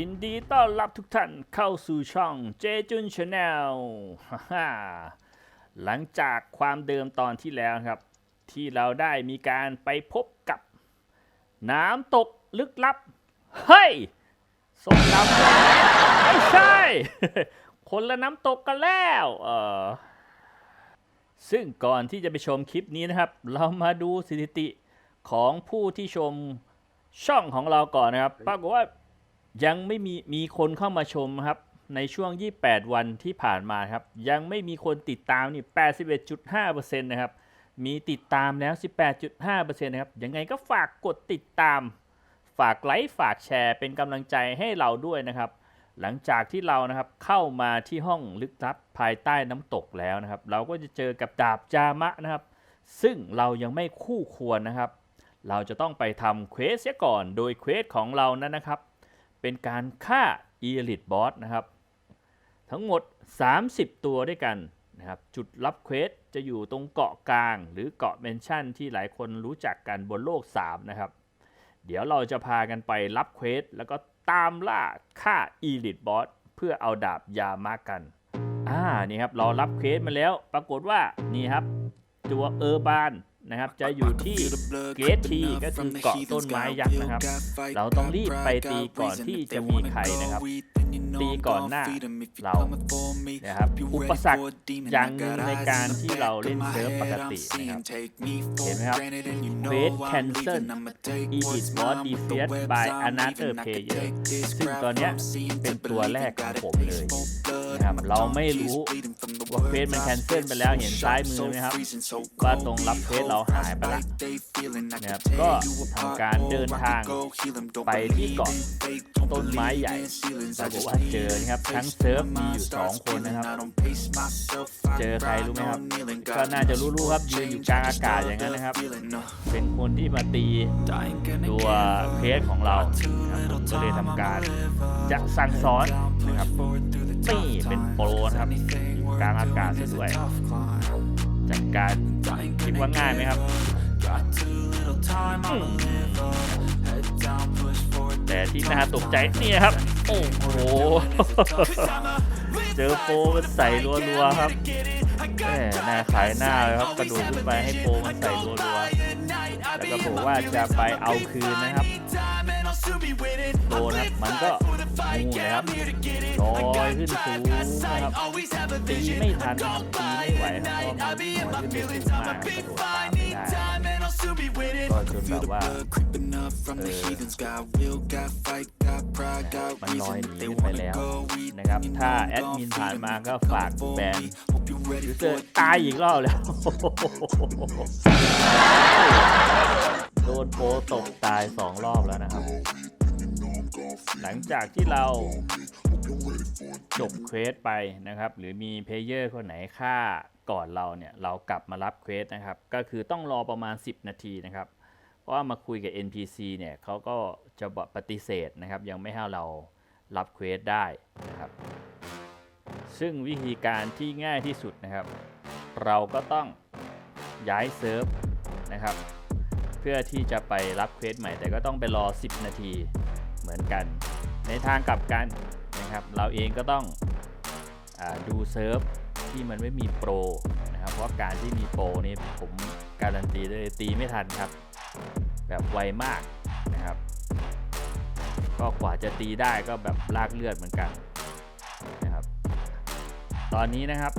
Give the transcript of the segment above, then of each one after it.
ยินดีต้อนรับทุกท่านเข้าสู่ช่องเจจุนชาแนลหลังจากความเดิมตอนที่แล้วครับ ที่เราได้มีการไปพบกับ น้ำตกลึกลับ เฮ้ยสมน้ำไม่ใช่ คนละน้ำตกกันแล้วเออซึ่งก่อนที่จะไปชมคลิปนี้นะครับ เรามาดูสถิติของผู้ที่ชมช่องของเราก่อนนะครับ ปรากฏว่า ยังไม่มีมีคนเข้ามาชมครับในช่วง 28 วันที่ผ่านมาครับ ยังไม่มีคนติดตามนี่ 81.5%นะครับ มีติดตามแล้ว 18.5%นะครับ ยังไงก็ฝากกดติดตาม ฝากไลค์ฝากแชร์ เป็นกำลังใจให้เราด้วยนะครับ หลังจากที่เรานะครับเข้ามาที่ห้องลึกลับภายใต้น้ำตกแล้วนะครับ เราก็จะเจอกับดาบจามะนะครับ ซึ่งเรายังไม่คู่ควรนะครับ เราจะต้องไปทำเควสเสียก่อน โดยเควสของเรานั้นนะครับ เป็นการฆ่า Elite Boss นะครับ ทั้งหมด 30 ตัวด้วยกันนะครับ จุดรับเควสจะอยู่ตรงเกาะกลาง หรือเกาะเมนชั่นที่หลายคนรู้จักกันบนโลก 3 นะครับ เดี๋ยวเราจะพากันไปรับเควสแล้วก็ตามล่าฆ่า Elite Boss เพื่อเอาดาบยามากัน อ่า นี่ครับ เรารับเควสมาแล้ว ปรากฏว่า นี่ครับ ตัวเออร์บาน นะครับ จะอยู่ที่เกตทีก็คือเกาะต้นไม้ยักษ์นะครับ เราต้องรีบไปตีก่อนที่จะมีใครนะครับตีก่อนหน้าเรานะครับอุปสรรคอย่างหนึ่งในการที่เราเล่นเซิร์ฟปกตินะครับเห็นไหมครับ Quest Cancel Edit Boss Defeat by Another Player ซึ่งตอนนี้เป็นตัวแรกของผมเลยนะครับเราไม่รู้ ว่าเควสมันแคนเซิลไปแล้วเห็นซ้ายมือไหมครับว่าตรงรับเควสเราหายไปละนะครับก็ทำการเดินทางไปที่เกาะต้นไม้ใหญ่ปรากฏว่าเจอนะครับทั้งเซิร์ฟมีอยู่สองคนนะครับ เจอใครรู้ไหมครับ ก็น่าจะรู้ๆครับยืนอยู่กลางอากาศอย่างนั้นนะครับ เป็นคนที่มาตีตัวเคสของเราครับก็เลยทำการจะสั่งสอนนะครับนี่เป็นโปรนะครับ กลางอากาศซะด้วยจัดการคิดว่าง่ายไหมครับ แต่ที่น่าตกใจนี่ครับ โอ้โห เจอโปมันใส่รัวๆครับแหมหน้าขายหน้าเลยครับ กระโดดขึ้นไปให้โปมันใส่รัวๆแล้วก็บอกว่าจะไปเอาคืนนะครับโดนครับมันก็ นะครับลอยขึ้นสูงนะครับตีไม่ทันตีไม่ไหวครับเพราะมันลอยขึ้นสูงมากกระโดดตามไม่ได้ก็จนแบบว่าเออมันลอยหนีไปแล้วนะครับ ถ้าแอดมินผ่านมาก็ฝากแบนยูเซอร์ตายอีกรอบแล้ว โดนโปตกตายสองรอบแล้วนะครับ หลังจากที่เราจบเควสไปนะครับ หรือมีเพลเยอร์คนไหนฆ่าก่อนเราเนี่ย เรากลับมารับเควสนะครับ ก็คือต้องรอประมาณ 10 นาทีนะครับ เพราะว่ามาคุยกับ NPC เนี่ยเขาก็จะปฏิเสธนะครับ ยังไม่ให้เรารับเควสได้นะครับ ซึ่งวิธีการที่ง่ายที่สุดนะครับ เราก็ต้องย้ายเซิร์ฟนะครับ เพื่อที่จะไปรับเควสใหม่แต่ก็ต้องไปรอ 10 นาที เหมือนกัน ในทางกลับกันนะครับ เราเองก็ต้องอดูเซิร์ฟที่มันไม่มีโปรนะครับ เพราะการที่มีโปรนี่ผมการันตีได้เลยตีไม่ทันครับ แบบไวมากนะครับ ก็กว่าจะตีได้ก็แบบลากเลือดเหมือนกันนะครับ ตอนนี้นะครับ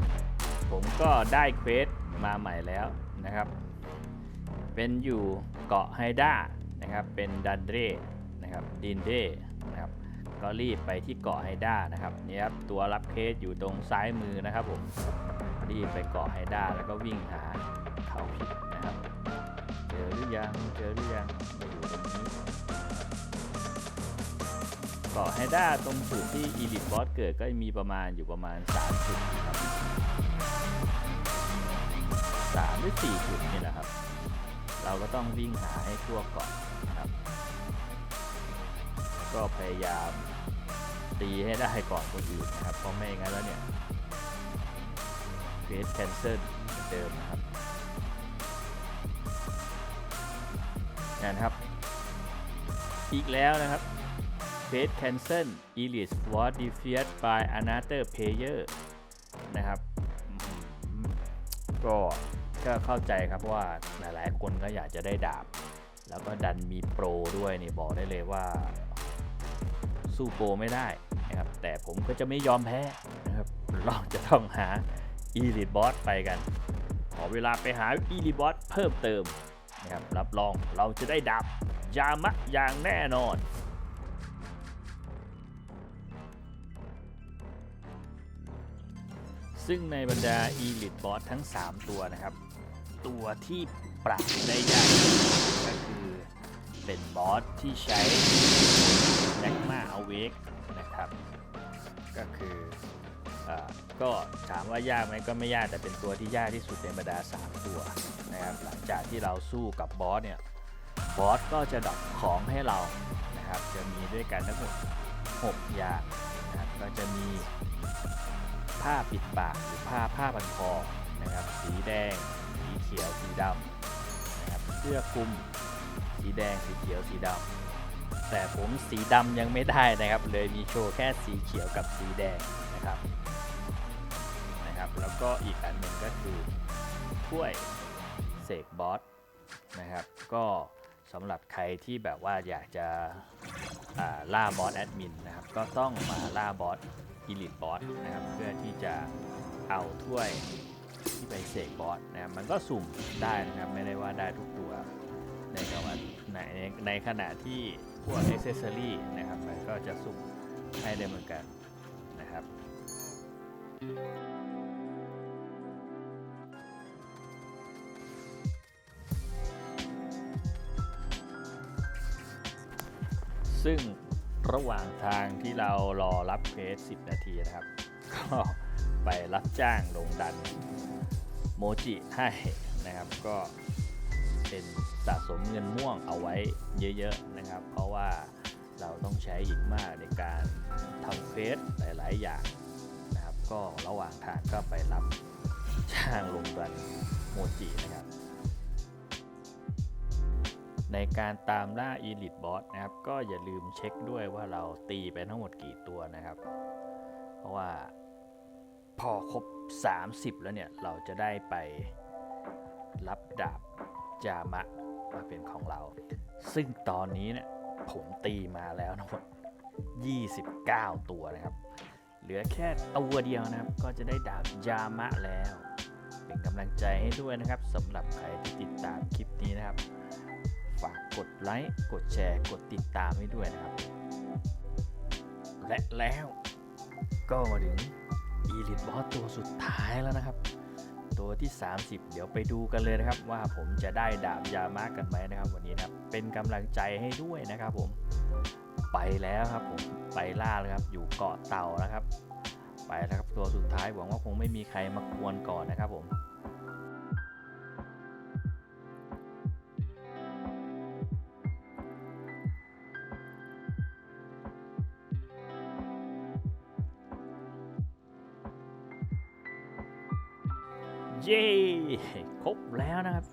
ผมก็ได้เควสมาใหม่แล้วนะครับ เป็นอยู่เกาะไฮด้านะครับ เป็นดันเดร นะครับดินเดนะครับก็รีบไปที่เกาะไฮด้านะครับนี่ครับตัวรับเคสอยู่ตรงซ้ายมือนะครับผมรีบไปเกาะไฮด้าแล้วก็วิ่งหาเขาผิดนะครับเจอหรือยังเจอหรือยังมาอยู่ตรงนี้เกาะไฮด้าตรงจุดที่อีลิทบอสเกิดก็มีประมาณอยู่ประมาณ3จุดนะครับสามหรือสี่จุดนี่แหละครับ เราก็ต้องวิ่งหาให้ทั่วเกาะน ก็พยายามตีให้ได้ก่อนคนอื่นนะครับ เพราะไม่งั้นแล้วเนี่ยเฟสแคนเซิลเหมือนเดิมนะครับนั่นนะครับ อีกแล้วนะครับ Face Cancel Elite was defeated by another player นะครับก็ก็เข้าใจครับว่าหลายๆคนก็อยากจะได้ดาบ แล้วก็ดันมีโปรด้วยนี่บอกได้เลยว่า สู้โปรไม่ได้นะครับ แต่ผมก็จะไม่ยอมแพ้นะครับเราจะต้องหา Elite Boss ไปกัน ขอเวลาไปหา Elite Boss เพิ่มเติมนะครับ รับรองเราจะได้ดาบยามะอย่างแน่นอนซึ่งในบรรดา Elite Boss ทั้ง 3 ตัวนะครับ ตัวที่ปรับได้ยากก็คือเป็นบอสที่ใช้ แ a กมาเอาเวกนะครับ ก็คืออก็ถามว่ายากไหมก็ไม่ยากแต่เป็นตัวที่ยากที่สุดในบรรดา 3 ตัวนะครับหลังจากที่เราสู้กับบอสเนี่ยบอสก็จะดรอปของให้เรานะครับจะมีด้วยกันทั้งหมด6อย่างนะครับก็จะมีผ้าปิดปากหรือผ้าผ้าพันคอนะครับสีแดง สีเขียวสีดำนะครับเสื้อคลุมสีแดงสีเขียวสีดำ แต่ผมสีดำยังไม่ได้นะครับ เลยมีโชว์แค่สีเขียวกับสีแดงนะครับนะครับแล้วก็อีกอันหนึ่งก็คือถ้วยเสกบอสนะครับ ก็สำหรับใครที่แบบว่าอยากจะล่าบอสแอดมินนะครับ ก็ต้องมาล่าบอสอีลิทบอสนะครับ เพื่อที่จะเอาถ้วยที่ไปเสกบอสนะครับมันก็สุ่มได้นะครับ ไม่ได้ว่าได้ทุกตัวในขณะในในขณะที่ พวกอ c เซสซอรี่นะครับมันก็จะสุ่มให้ได้เหมือนกันนะครับซึ่งระหว่างทางที่เรารอรับเควส10 นาทีนะครับ ก็ไปรับจ้างลงดันโมจิให้นะครับ ก็ เป็นสะสมเงินม่วงเอาไว้เยอะๆนะครับ เพราะว่าเราต้องใช้อีกมากในการทำเฟสหลาย ๆ อย่างนะครับ ก็ระหว่างทางก็ไปรับจ้างลงดันโมจินะครับ ในการตามล่า Elite Boss นะครับ ก็อย่าลืมเช็คด้วยว่าเราตีไปทั้งหมดกี่ตัวนะครับ เพราะว่าพอครบ 30 แล้วเนี่ย เราจะได้ไปรับดาบ จามะมาเป็นของเรา ซึ่งตอนนี้เนี่ยผมตีมาแล้วทั้งหมด 29 ตัวนะครับ เหลือแค่ตัวเดียวนะครับ ก็จะได้ดาบยามะแล้ว เป็นกำลังใจให้ด้วยนะครับสำหรับใครที่ติดตามคลิปนี้นะครับ ฝากกดไลค์กดแชร์ กดติดตามให้ด้วยนะครับ และแล้วก็มาถึง Elite Boss ตัวสุดท้ายแล้วนะครับ ตัวที่ 30 เดี๋ยวไปดูกันเลยนะครับว่าผมจะได้ดาบยามากันไหมนะครับ วันนี้นะครับเป็นกำลังใจให้ด้วยนะครับผมไปแล้วครับผมไปล่าเลยครับอยู่เกาะเต่านะครับ ไปแล้วครับตัวสุดท้ายหวังว่าคงไม่มีใครมากวนก่อนนะครับผม เย้ครบแล้วนะครับ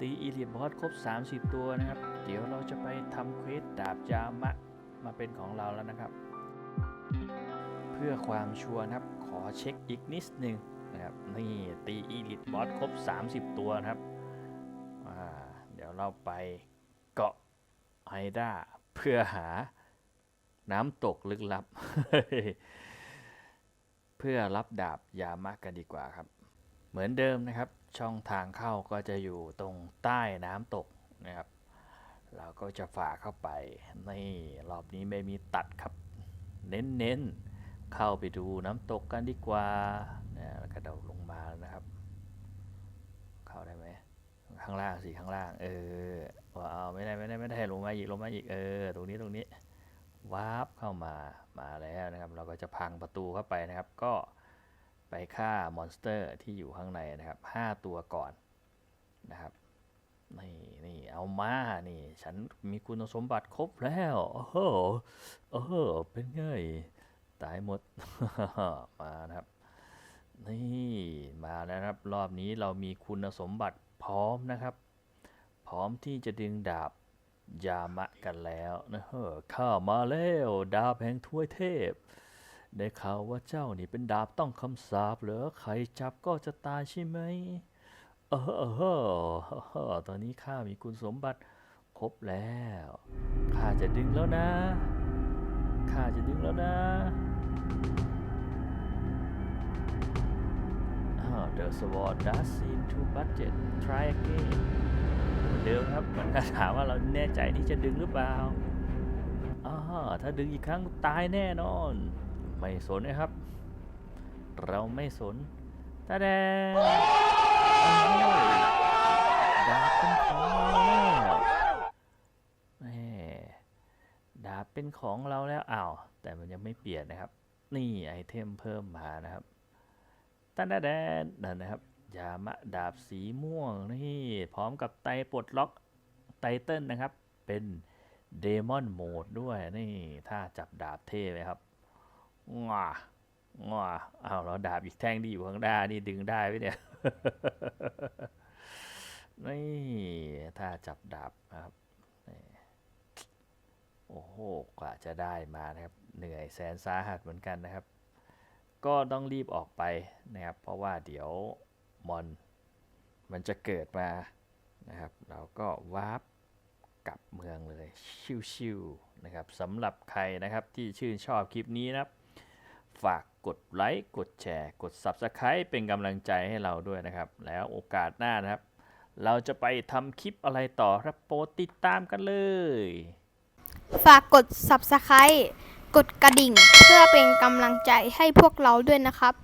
ตีอีเลียบอสครบ 30 ตัวนะครับ เดี๋ยวเราจะไปทำเควสดาบยามะมาเป็นของเราแล้วนะครับ เพื่อความชัวร์นะครับ ขอเช็คอีกนิดนึงนะครับ นี่ตีอีลิทบอสครบ 30 ตัวนะครับ เดี๋ยวเราไปเกาะไฮด้าเพื่อหาน้ำตกลึกลับ เพื่อรับดาบยามะกันดีกว่าครับ เหมือนเดิมนะครับ ช่องทางเข้าก็จะอยู่ตรงใต้น้ำตกนะครับเราก็จะฝ่าเข้าไปนี่รอบนี้ไม่มีตัดครับ เน้นๆเข้าไปดูน้ำตกกันดีกว่าเนี่ยแล้วก็เดลงมานะครับ เข้าได้ไหมข้างล่างสิข้างล่าง เออว้าวไม่ได้ไม่ได้ไม่ได้ลงมาอีกลงมาอีกเออ ตรงนี้ตรงนี้วาร์ปเข้ามามาแล้วนะครับ เราก็จะพังประตูเข้าไปนะครับ ก็ ไปฆ่ามอนสเตอร์ที่อยู่ข้างในนะครับ 5 ตัวก่อนนะครับนี่นี่เอามานี่ ฉันมีคุณสมบัติครบแล้วโอ้โหโอ้โหเป็นไงตายหมด มานะครับ นี่มาแล้วครับ รอบนี้เรามีคุณสมบัติพร้อมนะครับ พร้อมที่จะดึงดาบยามะกันแล้วนะเฮ้ข้ามาแล้ว ดาบแห่งถ้วยเทพ ได้ข่าวว่าเจ้านี่เป็นดาบต้องคำสาปเหรอใครจับก็จะตายใช่ไหมเออเออเออตอนนี้ข้ามีคุณสมบัติครบแล้วข้าจะดึงแล้วนะข้าจะดึงแล้วนะอ้าว The sword does seem to budget try again เหมือนเดิมครับมันก็ถามว่าเราแน่ใจที่จะดึงหรือเปล่าอ้าถ้าดึงอีกครั้งตายแน่นอน ไม่สนนะครับ เราไม่สนตาแดงอ้าวดาบเป็นของเราแล้วแหมดาบเป็นของเราแล้วอ้าวแต่มันยังไม่เปลี่ยนนะครับ นี่ไอเทมเพิ่มมานะครับตาแดนนั่นนะครับยามะดาบสีม่วงนี่พร้อมกับไตปลดล็อกไตเติลนะครับ เป็นเดมอนโหมดด้วยนี่ถ้าจับดาบเท่ไหมครับ ง้าง้าอ้าวเราดาบอีกแท่งที่อยู่ข้างหน้านี่ดึงได้ไหมเนี่ย นี่ถ้าจับดาบนะครับนี่โอ้โห กว่าจะได้มานะครับ เหนื่อยแสนสาหัสเหมือนกันนะครับ ก็ต้องรีบออกไปนะครับ เพราะว่าเดี๋ยวมอนมันจะเกิดมานะครับ เราก็วาร์ปกลับเมืองเลย ชิวๆนะครับสำหรับใครนะครับที่ชื่นชอบคลิปนี้นะครับ ฝากกดไลค์กดแชร์ กด Subscribe เป็นกำลังใจให้เราด้วยนะครับ แล้วโอกาสหน้านะครับ เราจะไปทำคลิปอะไรต่อครับโปรดติดตามกันเลย ฝากกด subscribe กดกระดิ่ง เพื่อเป็นกำลังใจให้พวกเราด้วยนะครับ